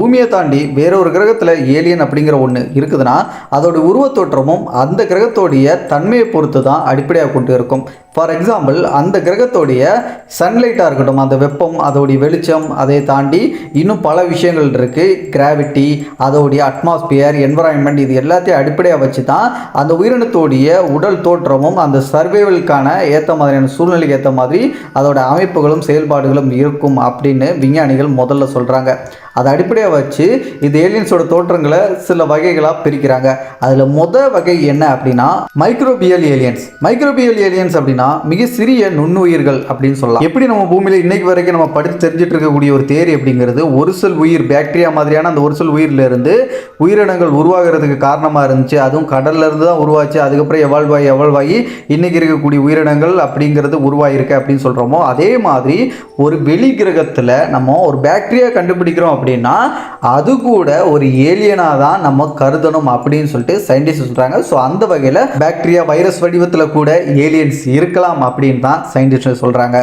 பூமியை தாண்டி வேற ஒரு கிரகத்தில் ஏலியன் அப்படிங்கிற ஒன்று இருக்குதுன்னா அதோட உருவத்தோற்றமும் அந்த கிரகத்தோடைய தன்மையை பொறுத்து தான் அடிப்படையாக கொண்டு இருக்கும். ஃபார் எக்ஸாம்பிள் அந்த கிரகத்தோடைய சன்லைட்டாக இருக்கட்டும் அந்த வெப்பம் அதோடைய வெளிச்சம் அதை தாண்டி இன்னும் பல விஷயங்கள் இருக்குது கிராவிட்டி அதோடைய அட்மாஸ்பியர் என்வரான்மெண்ட் இது எல்லாத்தையும் அடிப்படையாக வச்சு தான் அந்த உயிரினத்தோடைய உடல் தோற்றமும் அந்த சர்வேவலுக்கான ஏற்ற மாதிரியான சூழ்நிலைக்கு ஏற்ற மாதிரி அதோட அமைப்புகளும் செயல்பாடுகளும் இருக்கும் அப்படின்னு விஞ்ஞானிகள் முதல்ல சொல்கிறாங்க அதை அடிப்படையாக வச்சு இது ஏலியன்ஸோட தோற்றங்களை சில வகைகளாக பிரிக்கிறாங்க. அதில் முதல் வகை என்ன அப்படின்னா மைக்ரோபியல் ஏலியன்ஸ் மைக்ரோபியல் ஏலியன்ஸ் அப்படின்னா மிக சிறிய நுண்ணுயிர்கள் அப்படின்னு சொல்லலாம். எப்படி நம்ம பூமியில் இன்னைக்கு வரைக்கும் நம்ம படித்து தெரிஞ்சிட்டு இருக்கக்கூடிய ஒரு தேரி அப்படிங்கிறது ஒரு செல் உயிர் பாக்டீரியா மாதிரியான அந்த ஒரு செல் உயிரில் இருந்து உயிரினங்கள் உருவாகிறதுக்கு காரணமாக இருந்துச்சு. அதுவும் கடல்ல இருந்து தான் உருவாச்சு. அதுக்கப்புறம் எவால்வ் ஆகி எவால்வ் ஆகி இன்னைக்கு இருக்கக்கூடிய உயிரினங்கள் அப்படிங்கிறது உருவாயிருக்கு அப்படின்னு சொல்கிறோமோ அதே மாதிரி ஒரு வெளி கிரகத்தில் நம்ம ஒரு பாக்டீரியா கண்டுபிடிக்கிறோம் அப்படின்னா அது கூட ஒரு ஏலியனாக தான் நம்ம கருதணும் அப்படின்னு சொல்லிட்டு சயின்டிஸ்ட் சொல்கிறாங்க ஸோ அந்த வகையில் பாக்டீரியா வைரஸ் வடிவத்தில் கூட ஏலியன்ஸ் இருக்கலாம் அப்படின்னு தான் சயின்டிஸ்ட் சொல்கிறாங்க